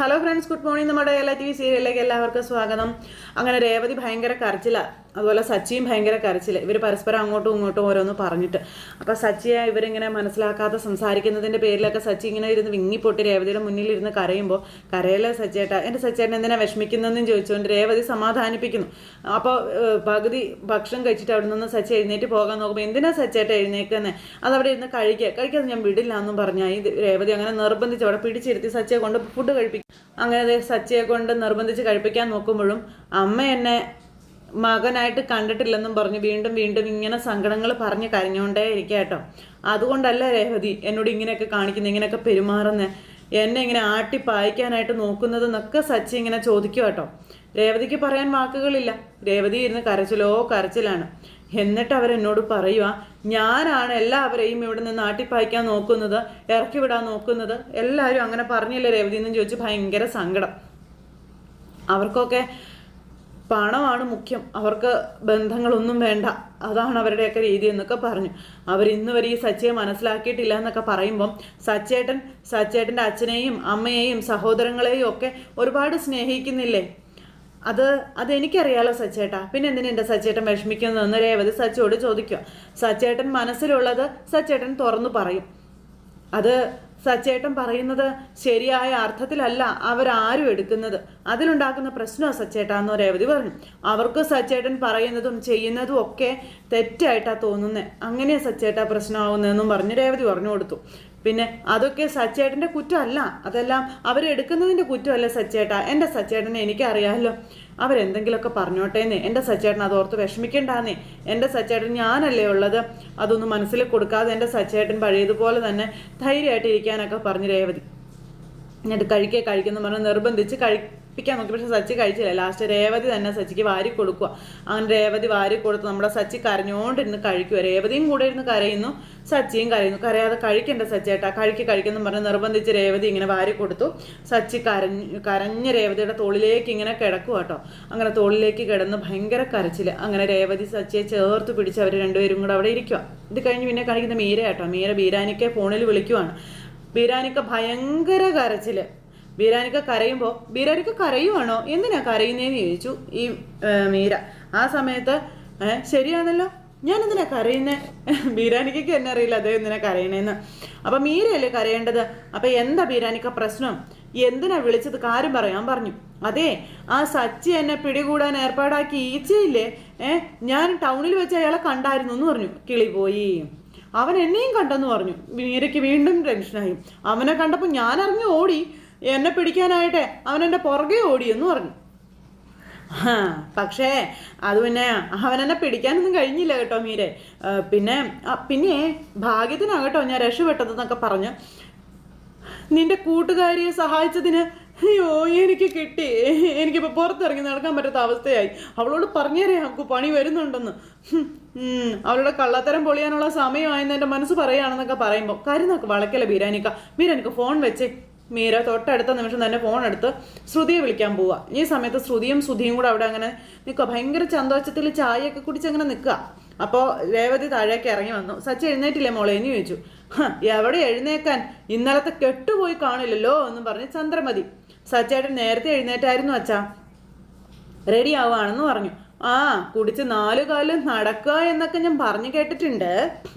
Hello friends good morning നമ്മുടെ എല്ലാ T V സീരിയലിലേക്ക് എല്ലാവർക്കും സ്വാഗതം. അങ്ങനെ രേവതി ഭയങ്കര കരച്ചില. അതുപോലെ സച്ചിയും ഭയങ്കര കരച്ചിൽ ഇവർ പരസ്പരം അങ്ങോട്ടും ഇങ്ങോട്ടും ഓരോന്ന് പറഞ്ഞിട്ട്. അപ്പോൾ സച്ചിയെ ഇവരിങ്ങനെ മനസ്സിലാക്കാതെ സംസാരിക്കുന്നതിന്റെ പേരിലൊക്കെ സച്ചി ഇങ്ങനെ ഇരുന്ന് വിങ്ങിപ്പൊട്ടി രേവതിയുടെ മുന്നിൽ ഇരുന്ന് കരയുമ്പോൾ കരയിലെ സച്ചേട്ട എന്റെ സച്ചേട്ടൻ എന്തിനാണ് വിഷമിക്കുന്നതെന്നും ചോദിച്ചുകൊണ്ട് രേവതി സമാധാനിപ്പിക്കുന്നു. അപ്പോൾ പകുതി ഭക്ഷണം കഴിച്ചിട്ട് അവിടെ നിന്ന് സച്ചി എഴുന്നേറ്റ് പോകാൻ നോക്കുമ്പോൾ എന്തിനാ സച്ചേട്ട എഴുന്നേക്കുന്നത് അതവിടെ ഇരുന്ന് കഴിക്കുക കഴിക്കാൻ ഞാൻ വിടില്ല എന്നും പറഞ്ഞാൽ ഈ രേവതി അങ്ങനെ നിർബന്ധിച്ച് അവിടെ പിടിച്ചിരുത്തി സച്ചിയെ കൊണ്ട് ഫുഡ് കഴിപ്പിക്കും. അങ്ങനെ സച്ചിയെ കൊണ്ട് നിർബന്ധിച്ച് കഴിപ്പിക്കാൻ നോക്കുമ്പോഴും അമ്മ എന്നെ മകനായിട്ട് കണ്ടിട്ടില്ലെന്നും പറഞ്ഞ് വീണ്ടും വീണ്ടും ഇങ്ങനെ സങ്കടങ്ങൾ പറഞ്ഞ് കരഞ്ഞുകൊണ്ടേ ഇരിക്കുക കേട്ടോ. അതുകൊണ്ടല്ല രേവതി എന്നോട് ഇങ്ങനെയൊക്കെ കാണിക്കുന്നത് ഇങ്ങനെയൊക്കെ പെരുമാറുന്നത് എന്നെ ഇങ്ങനെ ആട്ടി പായിക്കാനായിട്ട് നോക്കുന്നത് എന്നൊക്കെ സച്ചി ഇങ്ങനെ ചോദിക്കുക കേട്ടോ. രേവതിക്ക് പറയാൻ വാക്കുകളില്ല. രേവതി ഇരുന്ന് കരച്ചിലോ കരച്ചിലാണ്. എന്നിട്ട് അവരെന്നോട് പറയുക ഞാനാണ് എല്ലാവരെയും ഇവിടെ നിന്ന് ആട്ടിപ്പായിക്കാൻ നോക്കുന്നത് ഇറക്കി വിടാൻ നോക്കുന്നത്. എല്ലാവരും അങ്ങനെ പറഞ്ഞില്ലേ രേവതി? എന്നും ചോദിച്ച് ഭയങ്കര സങ്കടം. അവർക്കൊക്കെ പണമാണ് മുഖ്യം. അവർക്ക് ബന്ധങ്ങളൊന്നും വേണ്ട. അതാണ് അവരുടെയൊക്കെ രീതി എന്നൊക്കെ പറഞ്ഞു. അവർ ഇന്ന് വരെ ഈ സച്ചയെ മനസ്സിലാക്കിയിട്ടില്ല എന്നൊക്കെ പറയുമ്പം സച്ചേട്ടൻ സച്ചേട്ടന്റെ അച്ഛനെയും അമ്മയെയും സഹോദരങ്ങളെയും ഒക്കെ ഒരുപാട് സ്നേഹിക്കുന്നില്ലേ? അത് അതെനിക്കറിയാലോ സച്ചേട്ടാ. പിന്നെ എന്തിനാ എന്റെ സച്ചേട്ടൻ വിഷമിക്കുന്നതെന്ന് രേവതി സച്ചയോട് ചോദിക്കുക. സച്ചേട്ടൻ മനസ്സിലുള്ളത് സച്ചേട്ടൻ തുറന്നു പറയും. അത് സച്ചേട്ടൻ പറയുന്നത് ശരിയായ അർത്ഥത്തിലല്ല അവരാരും എടുക്കുന്നത്. അതിലുണ്ടാക്കുന്ന പ്രശ്നമാണ് സച്ചേട്ടാ എന്ന് രേവതി പറഞ്ഞു. അവർക്ക് സച്ചേട്ടൻ പറയുന്നതും ചെയ്യുന്നതും ഒക്കെ തെറ്റായിട്ടാണ് തോന്നുന്നത് അങ്ങനെയാ സച്ചേട്ടാ പ്രശ്നമാവുന്നതെന്നും പറഞ്ഞ് രേവതി പറഞ്ഞു കൊടുത്തു. പിന്നെ അതൊക്കെ സച്ചേട്ടന്റെ കുറ്റമല്ല. അതെല്ലാം അവരെടുക്കുന്നതിന്റെ കുറ്റമല്ല സച്ചേട്ടാ. എന്റെ സച്ചേട്ടനെ എനിക്കറിയാമല്ലോ. അവരെന്തെങ്കിലുമൊക്കെ പറഞ്ഞോട്ടേന്നേ. എന്റെ സച്ചേട്ടൻ അത് ഓർത്ത് വിഷമിക്കണ്ടാന്നേ. എന്റെ സച്ചേട്ടൻ ഞാനല്ലേ ഉള്ളത്? അതൊന്നും മനസ്സിൽ കൊടുക്കാതെ എന്റെ സച്ചേട്ടൻ പഴയതുപോലെ തന്നെ ധൈര്യമായിട്ട് ഇരിക്കാനൊക്കെ പറഞ്ഞു രേവതി. എന്നിട്ട് കഴിക്കുക കഴിക്കുന്നു പറഞ്ഞ് നിർബന്ധിച്ച് കഴിപ്പിക്കാൻ നോക്കി. പക്ഷെ സച്ചി കഴിച്ചില്ല. ലാസ്റ്റ് രേവതി തന്നെ സച്ചിക്ക് വാരി കൊടുക്കുക. അങ്ങനെ രേവതി വാരി കൊടുത്ത് നമ്മുടെ സച്ചി കരഞ്ഞോണ്ടിരുന്ന് കഴിക്കുക. രേവതിയും കൂടെ ഇരുന്ന് കരയുന്നു സച്ചിയും കരയുന്നു. കരയാതെ കഴിക്കണ്ട സച്ചേട്ടാ കഴിക്ക് കഴിക്കുന്നു പറഞ്ഞ് നിർബന്ധിച്ച് രേവതി ഇങ്ങനെ വാരി കൊടുത്തു. സച്ചി കരഞ്ഞ് കരഞ്ഞ രേവതിയുടെ തോളിലേക്ക് ഇങ്ങനെ കിടക്കുക കേട്ടോ. അങ്ങനെ തോളിലേക്ക് കിടന്ന് ഭയങ്കര കരച്ചിൽ അങ്ങനെ രേവതി സച്ചിയെ ചേർത്ത് പിടിച്ച് അവർ രണ്ടുപേരും കൂടെ അവിടെ ഇരിക്കുക ഇത് കഴിഞ്ഞ് പിന്നെ കാണിക്കുന്ന മീര കേട്ടോ. മീര ബീരാനിക്കെ ഫോണിൽ വിളിക്കുവാണ്. ബീരാനിക്ക ഭയങ്കര കരച്ചിൽ. ബീരാനിക്ക കരയുമ്പോൾ ബീരാനിക്ക കരയുവാണോ? എന്തിനാ കരയുന്നതെന്ന് ചോദിച്ചു ഈ മീര. ആ സമയത്ത് ശരിയാണല്ലോ. ഞാൻ എന്തിനാ കരയുന്നേ? ബീരാനിക്കയ്ക്ക് എന്നെ അറിയില്ല അദ്ദേഹം എന്തിനാ കരയണേന്ന്. അപ്പൊ മീരയല്ലേ കരയേണ്ടത്? അപ്പൊ എന്താ ബീരാനിക്ക പ്രശ്നം? എന്തിനാ വിളിച്ചത്? കാര്യം പറയാൻ പറഞ്ഞു. അതെ ആ സച്ചി എന്നെ പിടികൂടാൻ ഏർപ്പാടാക്കി ഈച്ചയില്ലേ? ഏ ഞാൻ ടൗണിൽ വെച്ച് അയാളെ കണ്ടായിരുന്നു എന്ന് പറഞ്ഞു. കിളി പോയി. അവൻ എന്നെയും കണ്ടെന്ന് പറഞ്ഞു. മീരയ്ക്ക് വീണ്ടും ടെൻഷനായി. അവനെ കണ്ടപ്പോൾ ഞാൻ അറിഞ്ഞു ഓടി. എന്നെ പിടിക്കാനായിട്ട് അവൻ എന്റെ പുറകെ ഓടി എന്ന് പറഞ്ഞു പക്ഷേ അത് പിന്നെ അവൻ എന്നെ പിടിക്കാനൊന്നും കഴിഞ്ഞില്ല കേട്ടോ മീരെ. പിന്നെ പിന്നെ ഭാഗ്യത്തിനാകട്ടോ ഞാൻ രക്ഷപ്പെട്ടതെന്നൊക്കെ പറഞ്ഞു. നിന്റെ കൂട്ടുകാരിയെ സഹായിച്ചതിന് അയ്യോ എനിക്ക് കിട്ടി. എനിക്കിപ്പോൾ പുറത്തിറങ്ങി നടക്കാൻ പറ്റാത്ത അവസ്ഥയായി. അവളോട് പറഞ്ഞേരേ നമുക്ക് പണി വരുന്നുണ്ടെന്ന്. അവളുടെ കള്ളത്തരം പൊളിയാനുള്ള സമയമായെന്ന് എന്റെ മനസ്സ് പറയുകയാണെന്നൊക്കെ പറയുമ്പോൾ കരുന്നൊക്കെ വളക്കല ബീരാനിക്ക? ബീരാനിക്ക ഫോൺ വെച്ചേ. മീര തൊട്ടടുത്ത നിമിഷം തന്നെ ഫോൺ എടുത്ത് ശ്രുതിയെ വിളിക്കാൻ പോവുക ഈ സമയത്ത് ശ്രുതിയും ശ്രുതിയും കൂടെ അവിടെ അങ്ങനെ നിൽക്കുക ഭയങ്കര സന്തോഷത്തിൽ ചായയൊക്കെ കുടിച്ച് അങ്ങനെ നിൽക്കുക അപ്പോൾ രേവതി താഴേക്ക് ഇറങ്ങി വന്നു. സച്ചി എഴുന്നേറ്റില്ലേ മോളെ? എന്ന് ചോദിച്ചു. "ഹ, എവിടെ എഴുന്നേക്കാൻ? ഇന്നലത്തെ കെട്ടുപോയി കാണില്ലല്ലോ? എന്ന് പറഞ്ഞ് ചന്ദ്രമതി. സച്ചേട്ടൻ നേരത്തെ എഴുന്നേറ്റായിരുന്നു അച്ഛാ. റെഡി ആവുകയാണെന്ന് പറഞ്ഞു. ആ കുടിച്ച് നാലു കാലം നടക്കുക എന്നൊക്കെ ഞാൻ പറഞ്ഞു കേട്ടിട്ടുണ്ട്.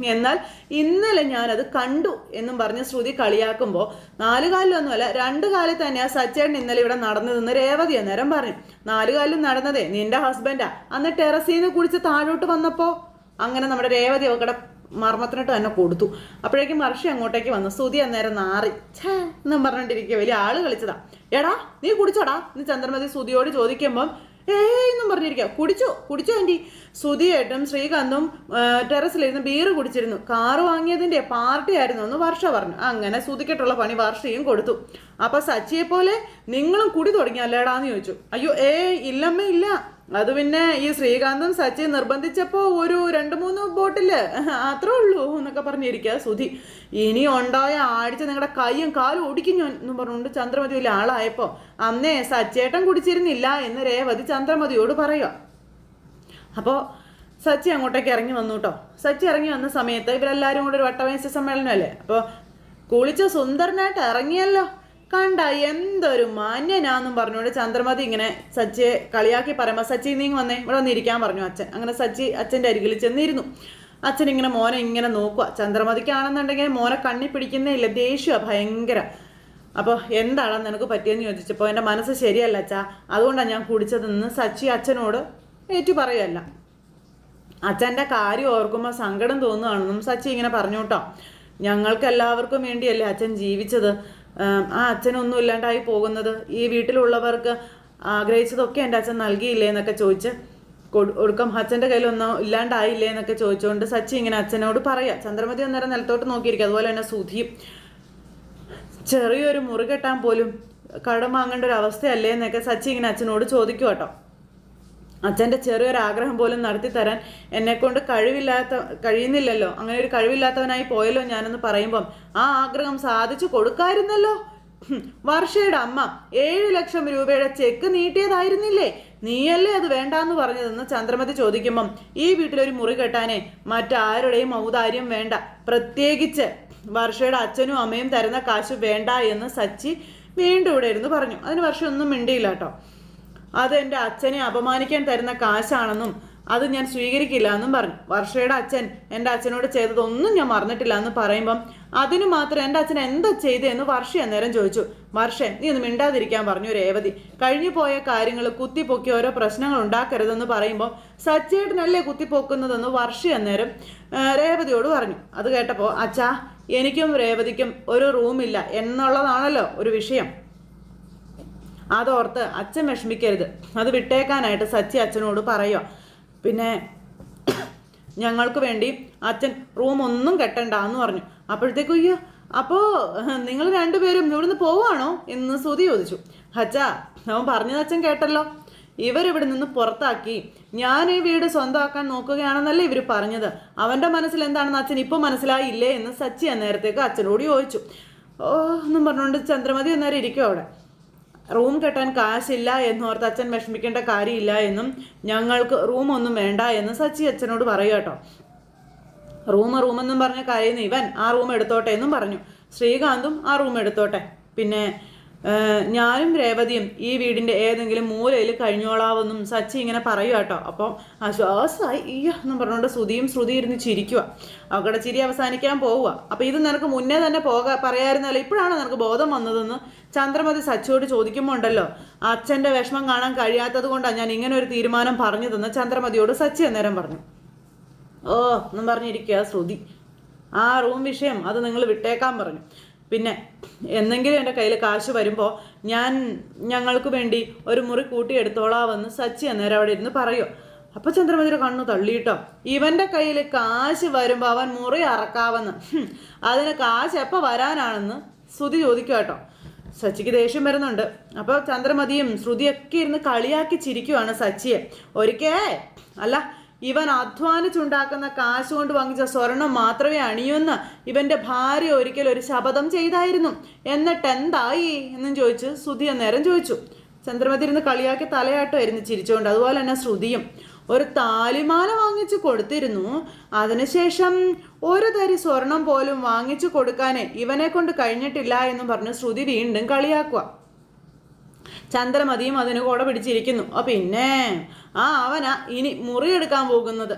എന്നാൽ ഇന്നലെ ഞാൻ അത് കണ്ടു എന്നും പറഞ്ഞ് ശ്രുതി കളിയാക്കുമ്പോൾ നാലു കാലിലൊന്നുമല്ല രണ്ട് കാലിൽ തന്നെയാ സച്ചേട്ടൻ ഇന്നലെ ഇവിടെ നടന്നു നടന്നതെന്ന് രേവതി അന്നേരം പറഞ്ഞു. നാലു കാലിലും നടന്നതേ നിന്റെ ഹസ്ബൻഡാ. അന്ന് ടെറസിൽ നിന്ന് കുടിച്ച് താഴോട്ട് വന്നപ്പോ അങ്ങനെ നമ്മുടെ രേവതി അവക്കടെ മർമ്മത്തിനിട്ട് തന്നെ കൊടുത്തു. അപ്പോഴേക്കും മർഷി അങ്ങോട്ടേക്ക് വന്നു. സ്തുതി അന്നേരം നാറി. ഛേ എന്നും പറഞ്ഞിട്ടിരിക്കുക വലിയ ആൾ കളിച്ചതാ. എടാ നീ കുടിച്ചോടാ. എന്ന് ചന്ദ്രമതി സ്തുതിയോട് ചോദിക്കുമ്പം ഏയ് എന്നും പറഞ്ഞിരിക്കുക കുടിച്ചു? കുടിച്ചു ആന്റി സുധിയേട്ടും ശ്രീകാന്തും ടെറസിലിരുന്ന് ബീറ് കുടിച്ചിരുന്നു. കാറ് വാങ്ങിയതിന്റെ പാർട്ടി ആയിരുന്നു എന്ന് വർഷ പറഞ്ഞു. അങ്ങനെ സുധിക്കിട്ടുള്ള പണി വർഷയും കൊടുത്തു. അപ്പോൾ സച്ചിയെ പോലെ നിങ്ങളും കുടി തുടങ്ങിയല്ലേടാന്ന് ചോദിച്ചു. അയ്യോ ഏയ് ഇല്ലമ്മ ഇല്ല. അത് പിന്നെ ഈ ശ്രീകാന്തും സച്ചി നിർബന്ധിച്ചപ്പോ ഒരു രണ്ട് മൂന്ന് ബോട്ടിൽ അത്രേ ഉള്ളൂ എന്നൊക്കെ പറഞ്ഞിരിക്കുക സുധി. ഇനി ഉണ്ടായ ആഴ്ച നിങ്ങളുടെ കൈയും കാലും ഒടിക്കും ഞാൻ എന്നും പറഞ്ഞുകൊണ്ട് ചന്ദ്രമതി വലിയ ആളായപ്പോ അന്നേ സച്ചേട്ടൻ കുടിച്ചിരുന്നില്ല എന്ന് രേവതി ചന്ദ്രമതിയോട് പറയുക അപ്പോൾ സച്ചി അങ്ങോട്ടേക്ക് ഇറങ്ങി വന്നു കേട്ടോ സച്ചി ഇറങ്ങി വന്ന സമയത്ത് ഇവരെല്ലാരും കൂടെ ഒരു വട്ടമേശ സമ്മേളനമല്ലേ? അപ്പോൾ കുളിച്ച സുന്ദരനായിട്ട് ഇറങ്ങിയല്ലോ. കണ്ട എന്തൊരു മാന്യനാന്നും പറഞ്ഞുകൊണ്ട് ചന്ദ്രമതി ഇങ്ങനെ സച്ചിയെ കളിയാക്കി പറയുമ്പോൾ സച്ചി നീ വന്നേ. ഇവിടെ വന്നിരിക്കാൻ പറഞ്ഞു അച്ഛൻ. അങ്ങനെ സച്ചി അച്ഛന്റെ അരികിൽ ചെന്നിരുന്നു. അച്ഛൻ ഇങ്ങനെ മോനെ ഇങ്ങനെ നോക്കുക ചന്ദ്രമതിക്കാണെന്നുണ്ടെങ്കിൽ മോനെ കണ്ണി പിടിക്കുന്നേ ഇല്ല. ദേഷ്യമാണ് ഭയങ്കര. അപ്പോൾ എന്താണ് നിനക്ക് പറ്റിയെന്ന് ചോദിച്ചപ്പോൾ എന്റെ മനസ്സ് ശരിയല്ല അച്ഛാ. അതുകൊണ്ടാണ് ഞാൻ കുടിച്ചതെന്ന് സച്ചി അച്ഛനോട് ഏറ്റു പറയുമല്ല അച്ഛന്റെ കാര്യം ഓർക്കുമ്പോൾ സങ്കടം തോന്നുകയാണെന്നും സച്ചി ഇങ്ങനെ പറഞ്ഞു കേട്ടോ ഞങ്ങൾക്ക് എല്ലാവർക്കും വേണ്ടിയല്ലേ അച്ഛൻ ജീവിച്ചത്? ആം, അച്ഛനൊന്നും ഇല്ലാണ്ടായി പോകുന്നത്. ഈ വീട്ടിലുള്ളവർക്ക് ആഗ്രഹിച്ചതൊക്കെ എന്റെ അച്ഛൻ നൽകിയില്ലേ എന്നൊക്കെ ചോദിച്ച് ഒടുക്കം അച്ഛന്റെ കയ്യിലൊന്നും ഇല്ലാണ്ടായില്ലേ എന്നൊക്കെ ചോദിച്ചുകൊണ്ട് സച്ചി ഇങ്ങനെ അച്ഛനോട് പറയാം ചന്ദ്രമതി അന്നേരം നിലത്തോട്ട് നോക്കിയിരിക്കും. അതുപോലെ തന്നെ സുധിയും ചെറിയൊരു മുറി കെട്ടാൻ പോലും കടം വാങ്ങേണ്ട ഒരു അവസ്ഥയല്ലേ? എന്നൊക്കെ സച്ചി ഇങ്ങനെ അച്ഛനോട് ചോദിക്കും കേട്ടോ അച്ഛന്റെ ചെറിയൊരു ആഗ്രഹം പോലും നടത്തി തരാൻ എന്നെക്കൊണ്ട് കഴിവില്ലാത്ത കഴിയുന്നില്ലല്ലോ. അങ്ങനെ ഒരു കഴിവില്ലാത്തവനായി പോയല്ലോ ഞാനെന്ന് പറയുമ്പം ആ ആഗ്രഹം സാധിച്ചു കൊടുക്കായിരുന്നല്ലോ? വർഷയുടെ അമ്മ ഏഴ് ലക്ഷം രൂപയുടെ ചെക്ക് നീട്ടിയതായിരുന്നില്ലേ? നീയല്ലേ അത് വേണ്ടാന്ന് പറഞ്ഞതെന്ന് ചന്ദ്രമതി ചോദിക്കുമ്പം ഈ വീട്ടിലൊരു മുറി കെട്ടാനേ മറ്റാരുടെയും ഔദാര്യം വേണ്ട. പ്രത്യേകിച്ച് വർഷയുടെ അച്ഛനും അമ്മയും തരുന്ന കാശ് വേണ്ട എന്ന് സച്ചി വീണ്ടും ഇവിടെ ഇരുന്ന് പറഞ്ഞു. അതിന് വർഷം ഒന്നും മിണ്ടിയില്ല കേട്ടോ. അത് എന്റെ അച്ഛനെ അപമാനിക്കാൻ തരുന്ന കാശാണെന്നും അത് ഞാൻ സ്വീകരിക്കില്ല എന്നും പറഞ്ഞു. വർഷയുടെ അച്ഛൻ എന്റെ അച്ഛനോട് ചെയ്തതൊന്നും ഞാൻ മറന്നിട്ടില്ല എന്ന് പറയുമ്പം അതിനു മാത്രം എന്റെ അച്ഛൻ എന്താ ചെയ്തു എന്ന് വർഷ അന്നേരം ചോദിച്ചു. വർഷ നീ ഒന്ന് മിണ്ടാതിരിക്കാൻ പറഞ്ഞു രേവതി. കഴിഞ്ഞു പോയ കാര്യങ്ങൾ കുത്തിപ്പൊക്കി ഓരോ പ്രശ്നങ്ങൾ ഉണ്ടാക്കരുതെന്ന് പറയുമ്പോൾ സച്ചേട്ടനല്ലേ കുത്തിപ്പൊക്കുന്നതെന്ന് വർഷ അന്നേരം രേവതിയോട് പറഞ്ഞു. അത് കേട്ടപ്പോൾ അച്ഛാ എനിക്കും രേവതിക്കും ഒരു റൂമില്ല. എന്നുള്ളതാണല്ലോ ഒരു വിഷയം. അതോർത്ത് അച്ഛൻ വിഷമിക്കരുത്. അത് വിട്ടേക്കാനായിട്ട് സച്ചി അച്ഛനോട് പറയുക പിന്നെ ഞങ്ങൾക്ക് വേണ്ടി അച്ഛൻ റൂം ഒന്നും കെട്ടണ്ട എന്ന് പറഞ്ഞു. അപ്പോഴത്തേക്കും അയ്യോ അപ്പോ നിങ്ങൾ രണ്ടുപേരും ഇവിടുന്ന് പോവാണോ എന്ന് സുതി ചോദിച്ചു. അച്ഛാ അവൻ പറഞ്ഞത് അച്ഛൻ കേട്ടല്ലോ. ഇവരിവിടെ നിന്ന് പുറത്താക്കി. ഞാൻ ഈ വീട് സ്വന്തമാക്കാൻ നോക്കുകയാണെന്നല്ലേ ഇവർ പറഞ്ഞത്. അവന്റെ മനസ്സിൽ എന്താണെന്ന് അച്ഛൻ ഇപ്പോൾ മനസ്സിലായില്ലേ എന്ന് സച്ചി അന്നേരത്തേക്ക് അച്ഛനോട് ചോദിച്ചു. ഓ എന്നും പറഞ്ഞുകൊണ്ട് ചന്ദ്രമതി അന്നേരം ഇരിക്കും അവിടെ. റൂം കെട്ടാൻ കാശില്ല എന്നോർത്ത് അച്ഛൻ വിഷമിക്കേണ്ട കാര്യമില്ല എന്നും ഞങ്ങൾക്ക് റൂമൊന്നും വേണ്ട എന്ന് സച്ചി അച്ഛനോട് പറയുക കേട്ടോ. റൂം റൂമെന്നും പറഞ്ഞ കരയുന്ന ഇവൻ ആ റൂം എടുത്തോട്ടെ എന്നും പറഞ്ഞു. ശ്രീകാന്തും ആ റൂം എടുത്തോട്ടെ. പിന്നെ ഞാനും രേവതിയും ഈ വീടിന്റെ ഏതെങ്കിലും മൂലയിൽ കഴിഞ്ഞോളാവെന്നും സച്ചി ഇങ്ങനെ പറയുക കേട്ടോ. അപ്പോൾ ആശ്വാസമായി അയ്യോ എന്നും പറഞ്ഞുകൊണ്ട് ശ്രുതിയും ശ്രുതി ഇരുന്ന് ചിരിക്കുക അവക്കടെ ചിരി അവസാനിക്കാൻ പോവുക അപ്പോൾ ഇത് നിനക്ക് മുന്നേ തന്നെ പോകാ പറയായിരുന്നല്ലോ. ഇപ്പോഴാണ് നിനക്ക് ബോധം വന്നതെന്ന് ചന്ദ്രമതി സച്ചിയോട് ചോദിക്കുമ്പോൾ ഉണ്ടല്ലോ. അച്ഛന്റെ വിഷമം കാണാൻ കഴിയാത്തത് കൊണ്ടാണ് ഞാൻ ഇങ്ങനെ ഒരു തീരുമാനം പറഞ്ഞതെന്ന് ചന്ദ്രമതിയോട് സച്ചി അന്നേരം പറഞ്ഞു. ഓ എന്നും പറഞ്ഞിരിക്കുക ശ്രുതി. ആ റൂം വിഷയം അത് നിങ്ങൾ വിട്ടേക്കാൻ പറഞ്ഞു. പിന്നെ എന്തെങ്കിലും എന്റെ കയ്യിൽ കാശ് വരുമ്പോൾ ഞാൻ ഞങ്ങൾക്ക് വേണ്ടി ഒരു മുറി കൂട്ടിയെടുത്തോളാവെന്ന് സച്ചി അന്നേരം അവിടെ ഇരുന്ന് പറയുമോ അപ്പൊ ചന്ദ്രമതിയുടെ കണ്ണു തള്ളിയിട്ടോ. ഇവന്റെ കയ്യിൽ കാശ് വരുമ്പോൾ അവൻ മുറി അറക്കാവെന്ന്. അതിന് കാശ് എപ്പോൾ വരാനാണെന്ന് ശ്രുതി ചോദിക്കുക കേട്ടോ. സച്ചിക്ക് ദേഷ്യം വരുന്നുണ്ട്. അപ്പോൾ ചന്ദ്രമതിയും ശ്രുതിയൊക്കെ ഇരുന്ന് കളിയാക്കി ചിരിക്കുവാണ് സച്ചിയെ. ഒരിക്കേ അല്ല ഇവൻ അധ്വാനിച്ചുണ്ടാക്കുന്ന കാശ് കൊണ്ട് വാങ്ങിച്ച സ്വർണം മാത്രമേ അണിയുമെന്ന് ഇവന്റെ ഭാര്യ ഒരിക്കൽ ഒരു ശപഥം ചെയ്തായിരുന്നു. എന്നിട്ട് എന്തായി എന്നും ചോദിച്ച് ശ്രുതി അന്നേരം ചോദിച്ചു. ചന്ദ്രമതി ഇരുന്ന് കളിയാക്കി തലയാട്ടമായിരുന്നു ചിരിച്ചുകൊണ്ട്. അതുപോലെ തന്നെ ശ്രുതിയും ഒരു താലിമാല വാങ്ങിച്ചു കൊടുത്തിരുന്നു. അതിനുശേഷം ഒരു തരി സ്വർണം പോലും വാങ്ങിച്ചു കൊടുക്കാനേ ഇവനെ കൊണ്ട് കഴിഞ്ഞിട്ടില്ല എന്നും പറഞ്ഞ് ശ്രുതി വീണ്ടും കളിയാക്കുക. ചന്ദ്രമതിയും അതിന് കൂടെ പിടിച്ചിരിക്കുന്നു. പിന്നെ ആ അവനാ ഇനി മുറിയെടുക്കാൻ പോകുന്നത്.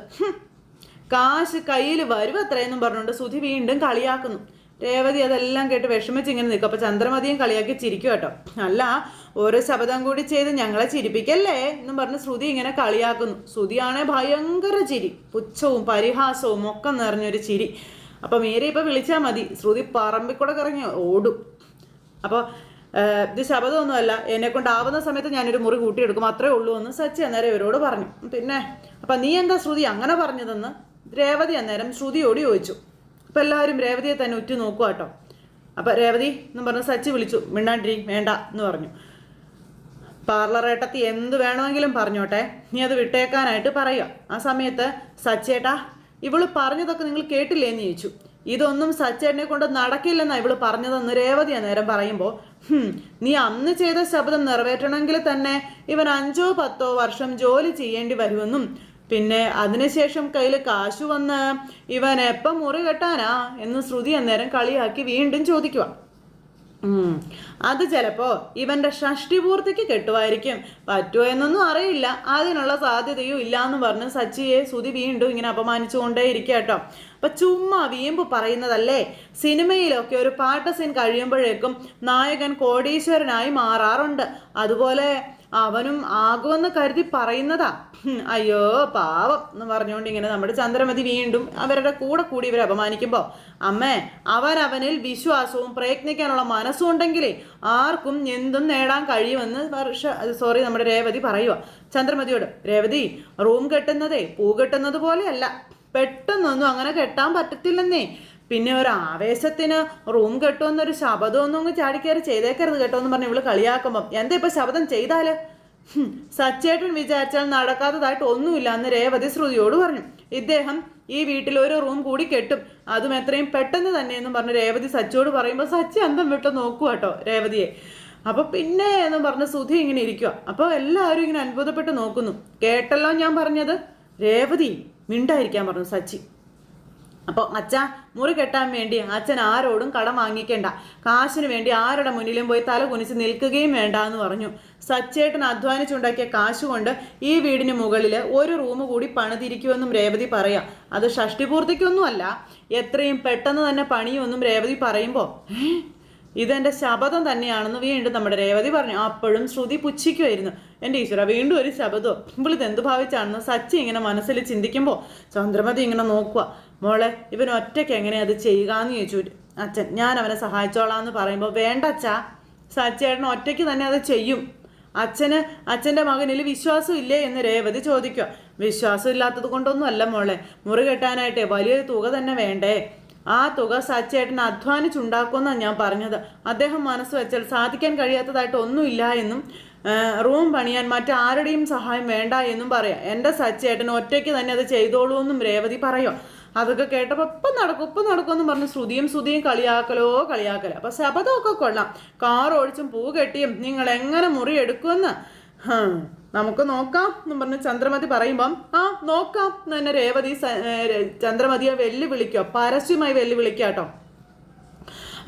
കാശ് കയ്യിൽ വരും അത്രയെന്നും പറഞ്ഞുകൊണ്ട് സുധി വീണ്ടും കളിയാക്കുന്നു. രേവതി അതെല്ലാം കേട്ട് വിഷമിച്ച് ഇങ്ങനെ നിൽക്കും. അപ്പൊ ചന്ദ്രമതിയും കളിയാക്കി ചിരിക്കും കേട്ടോ. അല്ല ഓരോ ശബ്ദം കൂടി ചെയ്ത് ഞങ്ങളെ ചിരിപ്പിക്കല്ലേ എന്നും പറഞ്ഞ് ശ്രുതി ഇങ്ങനെ കളിയാക്കുന്നു. ശ്രുതിയാണെ ഭയങ്കര ചിരി. പുച്ഛവും പരിഹാസവും ഒക്കെ നിറഞ്ഞൊരു ചിരി. അപ്പൊ മീര ഇപ്പൊ വിളിച്ചാൽ മതി. ശ്രുതി പറമ്പിക്കൂടെ കറങ്ങി ഓടും. അപ്പോൾ ഇത് ശബദമൊന്നുമല്ല എന്നെ കൊണ്ടാവുന്ന സമയത്ത് ഞാനൊരു മുറി കൂട്ടിയെടുക്കും. അത്രേ ഉള്ളൂ എന്ന് സച്ചി അന്നേരം ഇവരോട് പറഞ്ഞു. പിന്നെ അപ്പം നീ എന്താ ശ്രുതി? അങ്ങനെ പറഞ്ഞതെന്ന്? രേവതി അന്നേരം ശ്രുതിയോട് ചോദിച്ചു. അപ്പം എല്ലാവരും രേവതിയെ തന്നെ ഉറ്റു നോക്കുക കേട്ടോ അപ്പം രേവതി എന്ന് പറഞ്ഞ് സച്ചി വിളിച്ചു. മിണ്ടാണ്ടിരി വേണ്ട എന്ന് പറഞ്ഞു. പാർലറേട്ടത്തി എന്ത് വേണമെങ്കിലും പറഞ്ഞോട്ടെ. നീ അത് വിട്ടേക്കാനായിട്ട് പറയുക. ആ സമയത്ത് സച്ചേട്ടാ ഇവൾ പറഞ്ഞതൊക്കെ നിങ്ങൾ കേട്ടില്ലേ? എന്ന് ചോദിച്ചു. ഇതൊന്നും സച്ചേട്ടനെ കൊണ്ട് നടക്കില്ലെന്നാ ഇവൾ പറഞ്ഞതെന്ന് രേവതി നേരം പറയുമ്പോൾ "ഹും, നീ അന്ന് ചെയ്ത ശബ്ദം നിറവേറ്റണമെങ്കിൽ തന്നെ ഇവൻ അഞ്ചോ പത്തോ വർഷം ജോലി ചെയ്യേണ്ടി വരുമെന്നും പിന്നെ അതിനുശേഷം കയ്യിൽ കാശു വന്ന് ഇവൻ എപ്പം മുറി കെട്ടാനാ? എന്ന് ശ്രുതി അന്നേരം കളിയാക്കി വീണ്ടും ചോദിക്കുക. അത് ചിലപ്പോ ഇവന്റെ ഷഷ്ടിപൂർത്തിക്ക് കെട്ടുമായിരിക്കും പറ്റുമോ എന്നൊന്നും അറിയില്ല. അതിനുള്ള സാധ്യതയും ഇല്ല എന്ന് പറഞ്ഞ് സച്ചിയെ സുതി വീണ്ടും ഇങ്ങനെ അപമാനിച്ചുകൊണ്ടേ ഇരിക്കുക കേട്ടോ അപ്പൊ ചുമ്മാ വീമ്പ് പറയുന്നതല്ലേ? സിനിമയിലൊക്കെ ഒരു പാട്ട് സീൻ കഴിയുമ്പോഴേക്കും നായകൻ കോടീശ്വരനായി മാറാറുണ്ട്. അതുപോലെ അവനും ആകുമെന്ന് കരുതി പറയുന്നതാ. അയ്യോ പാവം എന്ന് പറഞ്ഞുകൊണ്ട് ഇങ്ങനെ നമ്മുടെ ചന്ദ്രമതി വീണ്ടും അവരുടെ കൂടെ കൂടി ഇവരെ അപമാനിക്കുമ്പോൾ അമ്മേ അവനവനിൽ വിശ്വാസവും പ്രയത്നിക്കാനുള്ള മനസ്സും ഉണ്ടെങ്കിലേ ആർക്കും എന്തും നേടാൻ കഴിയുമെന്ന് വർഷ സോറി നമ്മുടെ രേവതി പറയുക ചന്ദ്രമതിയോട് രേവതി റൂം കെട്ടുന്നതേ പൂ കെട്ടുന്നത് പോലെയല്ല. പെട്ടെന്നൊന്നും അങ്ങനെ കെട്ടാൻ പറ്റത്തില്ലെന്നേ. പിന്നെ ഒരു ആവേശത്തിന് റൂം കെട്ടുമെന്നൊരു ശബദമൊന്നും അങ്ങ് ചാടിക്കയറി ചെയ്തേക്കരുത് കേട്ടോ എന്ന് പറഞ്ഞ് ഇവൾ കളിയാക്കുമ്പം. എന്താ ഇപ്പൊ ശബദം ചെയ്താൽ? സച്ചേട്ടൻ വിചാരിച്ചാൽ നടക്കാത്തതായിട്ട് ഒന്നുമില്ല എന്ന് രേവതി ശ്രുതിയോട് പറഞ്ഞു. ഇദ്ദേഹം ഈ വീട്ടിൽ ഒരു റൂം കൂടി കെട്ടും. അതും എത്രയും പെട്ടെന്ന് തന്നെ എന്നും പറഞ്ഞ് രേവതി സച്ചോട് പറയുമ്പോൾ സച്ചി അന്തം വിട്ട് നോക്കുക കേട്ടോ രേവതിയെ. അപ്പൊ പിന്നെ എന്ന് പറഞ്ഞ് സുധി ഇങ്ങനെ ഇരിക്കുക അപ്പോൾ എല്ലാവരും ഇങ്ങനെ അത്ഭുതപ്പെട്ട് നോക്കുന്നു. കേട്ടല്ലോ ഞാൻ പറഞ്ഞത്? രേവതി മിണ്ടായിരിക്കാൻ പറഞ്ഞു സച്ചി. അപ്പോൾ അച്ഛ മുറി കെട്ടാൻ വേണ്ടി അച്ഛൻ ആരോടും കടം വാങ്ങിക്കേണ്ട. കാശിന് വേണ്ടി ആരുടെ മുന്നിലും പോയി തല കുനിച്ച് നിൽക്കുകയും വേണ്ട എന്ന് പറഞ്ഞു. സച്ചേട്ടൻ അധ്വാനിച്ചുണ്ടാക്കിയ കാശ് കൊണ്ട് ഈ വീടിന് മുകളിൽ ഒരു റൂം കൂടി പണിതിരിക്കുമെന്നും രേവതി പറയാം. അത് ഷഷ്ടിപൂർത്തിക്കൊന്നുമല്ല. എത്രയും പെട്ടെന്ന് തന്നെ പണിയുമെന്നും രേവതി പറയുമ്പോൾ ഇതെന്റെ ശപഥം തന്നെയാണെന്ന് വീണ്ടും നമ്മുടെ രേവതി പറഞ്ഞു. അപ്പോഴും ശ്രുതി പുച്ഛിക്കുമായിരുന്നു എന്റെ ഈശ്വര വീണ്ടും ഒരു ശബദോ. ഇവളിത് എന്ത് ഭാവിച്ചാണെന്ന്? സച്ചി ഇങ്ങനെ മനസ്സിൽ ചിന്തിക്കുമ്പോൾ ചന്ദ്രമതി ഇങ്ങനെ നോക്കുക മോളെ ഇവൻ ഒറ്റയ്ക്ക് എങ്ങനെ അത് ചെയ്യുക എന്ന് ചോദിച്ചു. അച്ഛൻ ഞാൻ അവനെ സഹായിച്ചോളാം എന്ന് പറയുമ്പോൾ വേണ്ട അച്ഛാ സച്ചേട്ടൻ ഒറ്റയ്ക്ക് തന്നെ അത് ചെയ്യും. അച്ഛന് അച്ഛന്റെ മകനിൽ വിശ്വാസം ഇല്ലേ? എന്ന് രേവതി ചോദിക്കുക വിശ്വാസം ഇല്ലാത്തത് കൊണ്ടൊന്നും അല്ല മോളെ മുറി കെട്ടാനായിട്ട് വലിയൊരു തുക തന്നെ വേണ്ടേ? ആ തുക സച്ചേട്ടൻ അധ്വാനിച്ചുണ്ടാക്കുമെന്നാണ് ഞാൻ പറഞ്ഞത്. അദ്ദേഹം മനസ്സ് വെച്ചാൽ സാധിക്കാൻ കഴിയാത്തതായിട്ട് ഒന്നുമില്ല എന്നും റൂം പണിയാൻ മറ്റാരുടെയും സഹായം വേണ്ട എന്നും പറയാം. എന്റെ സച്ചേട്ടൻ ഒറ്റയ്ക്ക് തന്നെ അത് ചെയ്തോളൂ എന്നും രേവതി പറയോ. അതൊക്കെ കേട്ടപ്പോൾ ഇപ്പം നടക്കും ഇപ്പം നടക്കുമെന്ന് പറഞ്ഞ് ശ്രുതിയും ശ്രുതിയും കളിയാക്കലോ കളിയാക്കലോ. അപ്പം ശബദമൊക്കെ കൊള്ളാം. കാർ ഓടിച്ചും പൂ കെട്ടിയും നിങ്ങൾ എങ്ങനെ മുറി എടുക്കുമെന്ന്? നമുക്ക് നോക്കാം എന്ന് പറഞ്ഞ് ചന്ദ്രമതി പറയുമ്പം ആ നോക്കാം. എന്ന് തന്നെ രേവതി ചന്ദ്രമതിയെ വെല്ലുവിളിക്കോ പരസ്യമായി വെല്ലുവിളിക്കുക കേട്ടോ.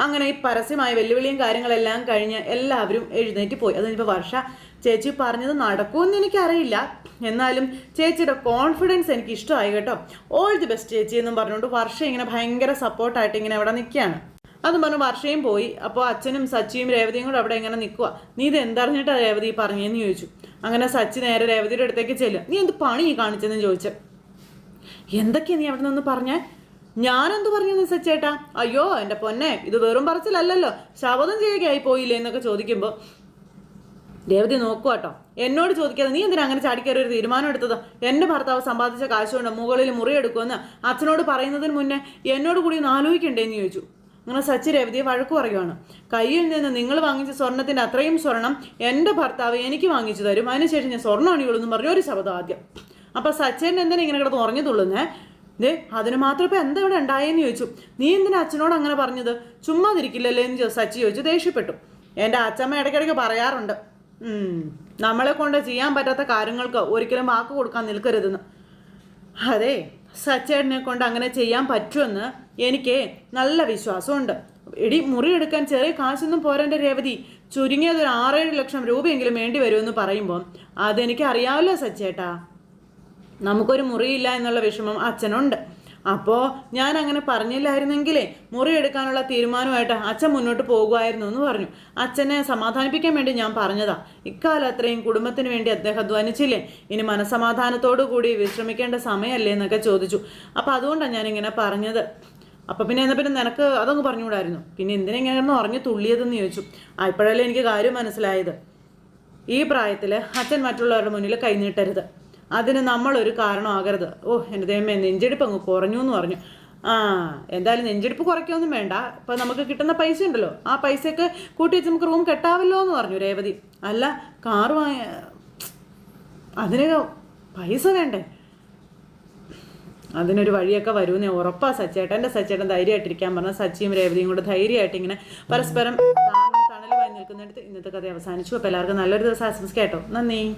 അങ്ങനെ ഈ പരസ്യമായ വെല്ലുവിളിയും കാര്യങ്ങളെല്ലാം കഴിഞ്ഞ് എല്ലാവരും എഴുന്നേറ്റ് പോയി. അതിനിപ്പോൾ വർഷ ചേച്ചി പറഞ്ഞത് നടക്കുമെന്ന് എനിക്കറിയില്ല. എന്നാലും ചേച്ചിയുടെ കോൺഫിഡൻസ് എനിക്ക് ഇഷ്ടമായി കേട്ടോ. ഓൾ ദി ബെസ്റ്റ് ചേച്ചി എന്നും പറഞ്ഞുകൊണ്ട് വർഷ ഇങ്ങനെ ഭയങ്കര സപ്പോർട്ടായിട്ട് ഇങ്ങനെ അവിടെ നിൽക്കുകയാണ്. അതും പറഞ്ഞു വർഷയും പോയി. അപ്പോൾ അച്ഛനും സച്ചിയും രേവതിയും കൂടെ അവിടെ ഇങ്ങനെ നിൽക്കുക നീ ഇത് എന്തറിഞ്ഞിട്ടാണ് രേവതി പറഞ്ഞതെന്ന് ചോദിച്ചു. അങ്ങനെ സച്ചി നേരെ രേവതിയുടെ അടുത്തേക്ക് ചെല്ലുക നീ എന്ത് പണി കാണിച്ചെന്ന് ചോദിച്ചു? എന്തൊക്കെയാണ് നീ അവിടെ നിന്ന് പറഞ്ഞേ? ഞാനെന്ത് പറഞ്ഞു നിസച്ചേട്ടാ അയ്യോ എന്റെ പൊന്നെ ഇത് വെറും പറച്ചിലല്ലല്ലോ. ശപഥം ചെയ്യുകയായി പോയില്ലേ എന്നൊക്കെ ചോദിക്കുമ്പോൾ രേവതി നോക്കുക കേട്ടോ. എന്നോട് ചോദിക്കാതെ നീ എന്തിനാ അങ്ങനെ ചാടിക്കയറി ഒരു തീരുമാനം എടുത്തത്? എന്റെ ഭർത്താവ് സമ്പാദിച്ച കാശുകൊണ്ട് മുകളിൽ മുറിയെടുക്കുമെന്ന് അച്ഛനോട് പറയുന്നതിന് മുന്നേ എന്നോട് കൂടി ഒന്ന് ആലോചിക്കണ്ടേന്ന് ചോദിച്ചു. അങ്ങനെ സച്ചി രേവതിയെ വഴക്കു പറയുവാണ്. കയ്യിൽ നിന്ന് നിങ്ങൾ വാങ്ങിച്ച സ്വർണത്തിന്റെ അത്രയും സ്വർണം എന്റെ ഭർത്താവ് എനിക്ക് വാങ്ങിച്ചു തരും. അതിനുശേഷം ഞാൻ സ്വർണം അണിയുള്ളൂ പറഞ്ഞു ഒരു ശബ്ദം ആദ്യം. അപ്പം സച്ചേട്ടൻ എന്തിനാ ഇങ്ങനെ കിടന്ന് ഉറഞ്ഞതുള്ളുന്നേ ദേ അതിന് മാത്രം ഇപ്പൊ എന്താ ഇവിടെ ഉണ്ടായെന്ന് ചോദിച്ചു. നീ എന്തിനാ അച്ഛനോട് അങ്ങനെ പറഞ്ഞത്? ചുമ്മാതിരിക്കില്ലല്ലേ എന്ന് സച്ചി ചോദിച്ചു. ദേഷ്യപ്പെട്ടു. എന്റെ അച്ഛമ്മ ഇടയ്ക്കിടയ്ക്ക് പറയാറുണ്ട്. നമ്മളെ കൊണ്ട് ചെയ്യാൻ പറ്റാത്ത കാര്യങ്ങൾക്ക് ഒരിക്കലും വാക്ക് കൊടുക്കാൻ നിൽക്കരുതെന്ന്. അതെ സച്ചേട്ടനെ കൊണ്ട് അങ്ങനെ ചെയ്യാൻ പറ്റുമെന്ന് എനിക്ക് നല്ല വിശ്വാസമുണ്ട്. എടി മുറിയെടുക്കാൻ ചെറിയ കാശൊന്നും പോരേണ്ട രേവതി. ചുരുങ്ങിയത് ഒരു ആറേഴ് ലക്ഷം രൂപയെങ്കിലും വേണ്ടി വരുമെന്ന് പറയുമ്പോൾ അതെനിക്ക് അറിയാമല്ലോ സച്ചേട്ടാ. നമുക്കൊരു മുറിയില്ല എന്നുള്ള വിഷമം അച്ഛനുണ്ട്. അപ്പോൾ ഞാൻ അങ്ങനെ പറഞ്ഞില്ലായിരുന്നെങ്കിലേ മുറി എടുക്കാനുള്ള തീരുമാനമായിട്ട് അച്ഛൻ മുന്നോട്ട് പോകുമായിരുന്നു എന്ന് പറഞ്ഞു. അച്ഛനെ സമാധാനിപ്പിക്കാൻ വേണ്ടി ഞാൻ പറഞ്ഞതാ. ഇക്കാലം അത്രയും കുടുംബത്തിന് വേണ്ടി അദ്ദേഹം അധ്വാനിച്ചില്ലേ? ഇനി മനസമാധാനത്തോടു കൂടി വിശ്രമിക്കേണ്ട സമയമല്ലേ എന്നൊക്കെ ചോദിച്ചു. അപ്പോൾ അതുകൊണ്ടാണ് ഞാനിങ്ങനെ പറഞ്ഞത്. അപ്പം പിന്നെ എന്നാൽ പിന്നെ നിനക്ക് അതങ്ങ് പറഞ്ഞുകൂടായിരുന്നു? പിന്നെ എന്തിനാ ഇങ്ങനെ ഉറങ്ങി തുള്ളിയതെന്ന് ചോദിച്ചു. ആ ഇപ്പോഴല്ലേ എനിക്ക് കാര്യം മനസ്സിലായത്. ഈ പ്രായത്തിൽ അച്ഛൻ മറ്റുള്ളവരുടെ മുന്നിൽ കൈനീട്ടരുത് അതിന് നമ്മളൊരു കാരണമാകരുത്. ഓ എന്റെ ദൈവമേ നെഞ്ചെടുപ്പ് അങ്ങ് കുറഞ്ഞു എന്ന് പറഞ്ഞു. ആ എന്തായാലും നെഞ്ചെടുപ്പ് കുറയ്ക്കൊന്നും വേണ്ട. ഇപ്പം നമുക്ക് കിട്ടുന്ന പൈസ ഉണ്ടല്ലോ. ആ പൈസയൊക്കെ കൂട്ടി വെച്ച് നമുക്ക് റൂം കെട്ടാവല്ലോ എന്ന് പറഞ്ഞു രേവതി. അല്ല കാറ് വാങ്ങിയ അതിന് പൈസ വേണ്ടേ? അതിനൊരു വഴിയൊക്കെ വരുമെന്നേ ഉറപ്പാ സച്ചേട്ടൻ എന്റെ സച്ചേട്ടൻ ധൈര്യമായിട്ടിരിക്കാൻ പറഞ്ഞ സച്ചിയും രേവതിയും കൂടെ ധൈര്യമായിട്ട് ഇങ്ങനെ പരസ്പരം തണലുമായി നിൽക്കുന്നിടത്ത് ഇന്നത്തെ കഥ അവസാനിച്ചു. അപ്പോൾ എല്ലാവർക്കും നല്ലൊരു ദിവസം ആശംസിക്കാം കേട്ടോ. നന്ദി.